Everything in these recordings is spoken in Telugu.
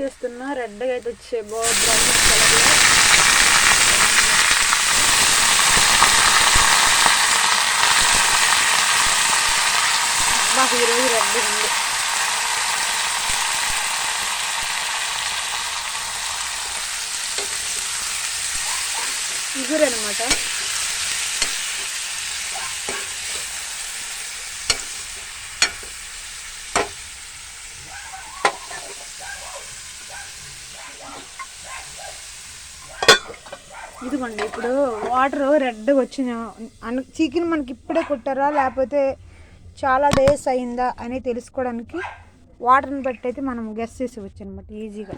చేస్తున్న రెడ్గా అయితే వచ్చే బ్రౌన్ కలర్లో. మాకు ఈరోజు రెడ్ ఉంది. ఇగురు అనమాట ఇదిగోండి ఇప్పుడు వాటర్ రెడ్గా వచ్చిన అన్ చికెన్ మనకి ఇప్పుడే కుట్టారా? లేకపోతే చాలా డేస్ అయిందా అని తెలుసుకోవడానికి వాటర్ని బట్టి అయితే మనం గెస్ చేసేవచ్చు అనమాట ఈజీగా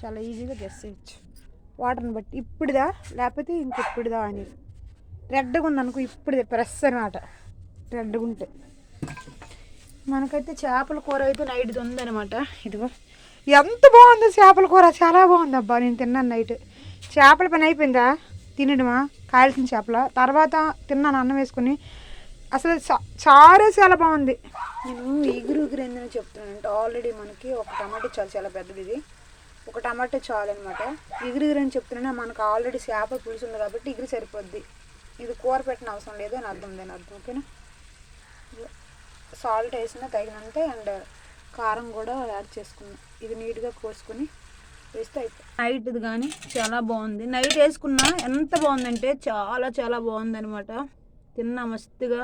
చాలా ఈజీగా గెస్ చేయొచ్చు. వాటర్ని బట్టి ఇప్పుడుదా? లేకపోతే ఇంకెప్పుడుదా అని. రెడ్గా ఉందనుకో ఇప్పుడుదే ప్రెస్ అనమాట రెడ్గా ఉంటే. మనకైతే చేపల కూర అయితే నైట్ది ఉందనమాట ఇదిగో. ఎంత బాగుందో చేపల కూర. చాలా బాగుంది అబ్బా నేను తిన్నాను నైట్. చేపల పని అయిపోయిందా? తినడమా? కాయాల్సిన చేపల. తర్వాత తిన్నాను అన్నం వేసుకుని. అసలు చారే చాలా బాగుంది. నేను ఎగురు ఎగురు ఏందని చెప్తున్నాను అంటే ఆల్రెడీ మనకి ఒక టమాటో చాలు చాలా పెద్దది ఇది. ఒక టమాటో చాలు అనమాట ఎగురు ఎగురు అని చెప్తున్నా మనకు ఆల్రెడీ చేప పులుసు ఉంది కాబట్టి ఎగురు సరిపోద్ది. ఇది కూర పెట్టిన అవసరం లేదు అని అర్థం దాని అర్థం ఓకేనా? సాల్ట్ వేసిన తగినంత అండ్ కారం కూడా యాడ్ చేసుకున్నాను ఇది నీట్గా కోసుకొని వేస్తే అయిపోయి నైట్ది కానీ చాలా బాగుంది నైట్ వేసుకున్నా ఎంత బాగుందంటే చాలా చాలా బాగుంది అనమాట తిన్నా మస్తుగా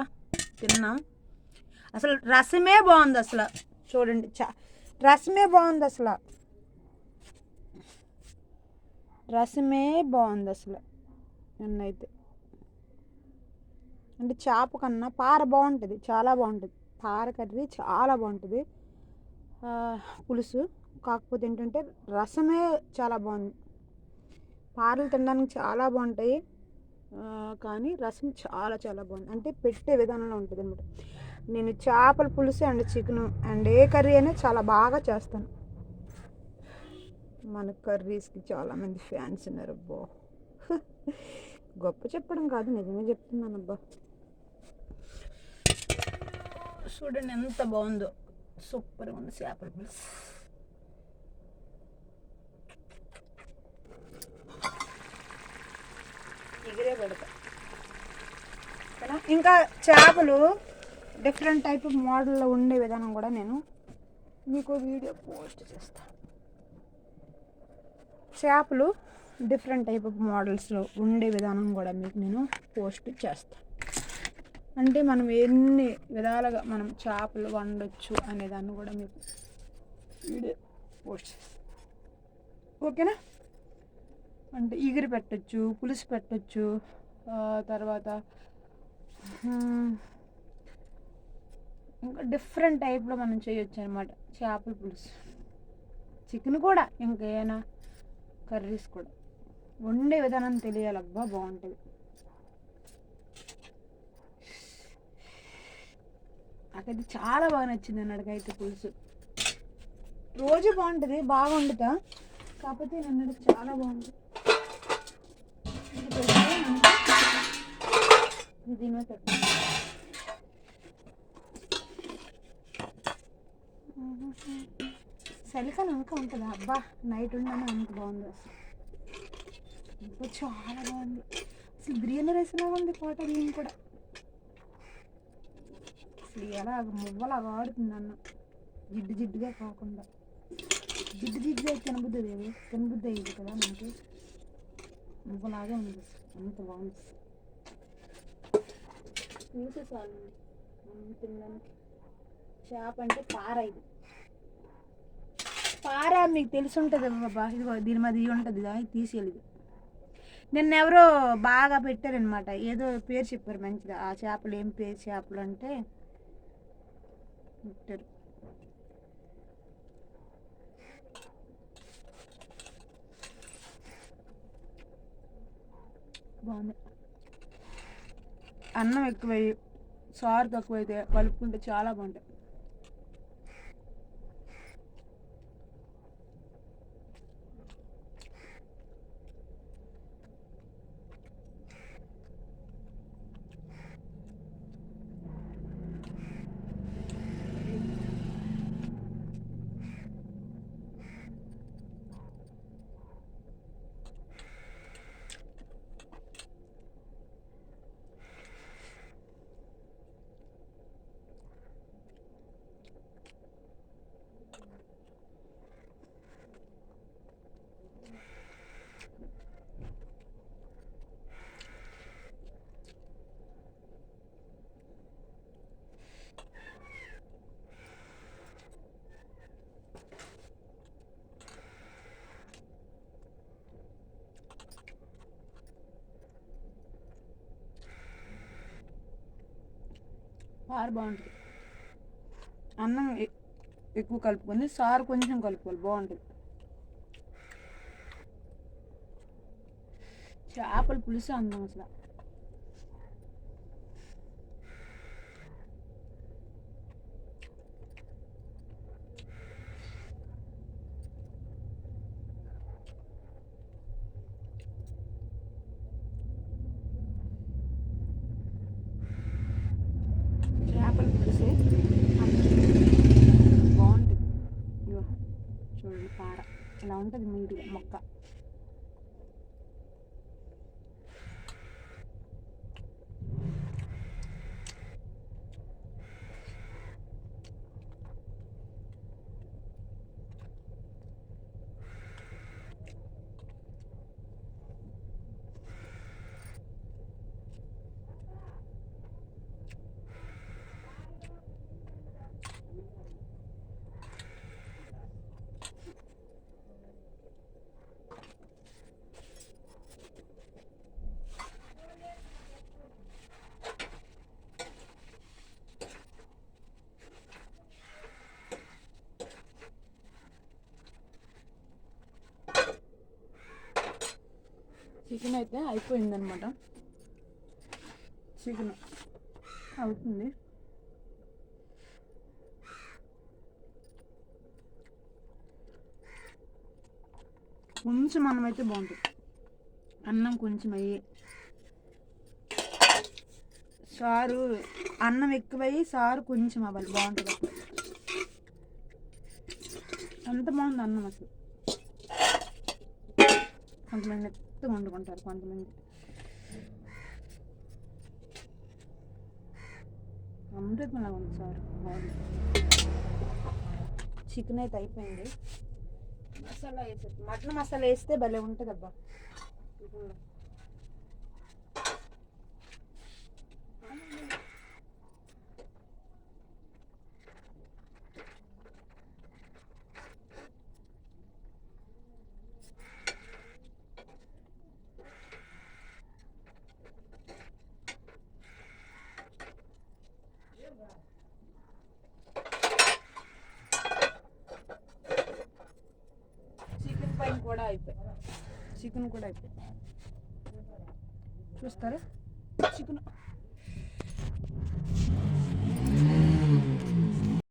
తిన్నాం. అసలు రసమే బాగుంది అసలు. చూడండి చా రసమే బాగుంది అసలు. రసమే బాగుంది అసలు. నిన్నైతే. అంటే చేప కన్నా పార బాగుంటుంది చాలా బాగుంటుంది పార కర్రీ చాలా బాగుంటుంది పులుసు. కాకపోతే ఏంటంటే రసమే చాలా బాగుంది. పారలు తినడానికి చాలా బాగుంటాయి. కానీ రసం చాలా చాలా బాగుంది. అంటే పెట్టే విధానంలో ఉంటుంది అనమాట నేను చేపల పులుసు అండ్ చికెన్ అండ్ ఏ కర్రీ అయినా చాలా బాగా చేస్తాను. మన కర్రీస్కి చాలామంది ఫ్యాన్స్ ఉన్నారు అబ్బో. గొప్ప చెప్పడం కాదు నిజమే చెప్తున్నాను అబ్బా. చూడండి ఎంత బాగుందో. సూపర్గా ఉంది చేపల పులుసు. ఎగిరే పెడతా. ఇంకా చేపలు డిఫరెంట్ టైప్ మోడల్లో ఉండే విధానం కూడా నేను మీకు వీడియో పోస్ట్ చేస్తాను చేపలు డిఫరెంట్ టైప్ ఆఫ్ మోడల్స్లో ఉండే విధానం కూడా మీకు నేను పోస్ట్ చేస్తాను అంటే మనం ఎన్ని విధాలుగా మనం చేపలు వండొచ్చు అనే దాన్ని కూడా మీకు వీడియో పోస్ట్ చేస్తాను ఓకేనా? అంటే ఈగిరి పెట్టచ్చు పులుసు పెట్టచ్చు తర్వాత ఇంకా డిఫరెంట్ టైప్లో మనం చేయొచ్చు అనమాట చేపల పులుసు. చికెన్ కూడా ఇంకా ఏమైనా కర్రీస్ కూడా. వండే విధానం తెలియాలబ్బా బాగుంటుంది. నాకైతే చాలా బాగా నచ్చింది అన్నటికైతే పులుసు. రోజు బాగుంటుంది బాగా వండుతా. కాకపోతే నన్ను చాలా బాగుంటుంది మనకి దీని చలికాలం ఇంకా ఉంటుందా అబ్బా నైట్ ఉండని అంత బాగుంది అసలు చాలా బాగుంది అసలు బిర్యానీ రైస్ లాగా ఉంది కోట ఏం కూడా అసలు ఎలా మువ్వలాగా ఆడుతుంది అన్న జిడ్డు జిడ్డుగా కాకుండా జిడ్డు జిడ్డుగా తినబుద్ది లేదు తినబుద్ధి అయ్యింది కదా మనకి మువ్వలాగే ఉంది అంత బాగుంది చూసేసాను చాలు తినడానికి చేప అంటే పార ఇది. పార మీకు తెలిసి ఉంటుంది బాబా ఇదిగో దీని మీద ఇది ఉంటుంది ఇది తీసేయలేదు నిన్న ఎవరో బాగా పెట్టారనమాట ఏదో పేరు చెప్పారు మంచిగా ఆ చేపలు ఏం పేరు చేపలు అంటే పెట్టారు. బాగుంది. అన్నం ఎక్కువయ్యి సారు తక్కువైతే కలుపుకుంటే చాలా బాగుంటాయి. సారు బాగుంటుంది. అన్నం ఎక్కువ కలుపుకొని సారు కొంచెం కలుపుకోవాలి. బాగుంటుంది. చేపల పులుసు అందం అసలు చేపల పులుసు బాగుంటుంది ఇగో చూడండి పార ఇలా ఉంటుంది నీట్గా మొక్క చికెన్ అయితే అయిపోయిందనమాట చికెన్ అవుతుంది. కొంచెం అన్నం అయితే బాగుంటుంది. అన్నం కొంచెం అయ్యి సారు అన్నం ఎక్కువయ్యి సారు కొంచెం అవ్వాలి. బాగుంటుంది అంత బాగుంది అన్నం అసలు. కొంతమంది ఎత్తుగా వండుకుంటారు కొంతమంది. అమృతంలా ఉంది సార్. బాగుంది. చికెన్ అయితే అయిపోయింది. మసాలా వేసే మటన్ మసాలా వేస్తే భలే ఉంటుంది అబ్బా చికెన్లో చికెన్ పైన కూడా అయిపోయి చికెన్ కూడా అయిపోయింది. చూస్తారా? చికెన్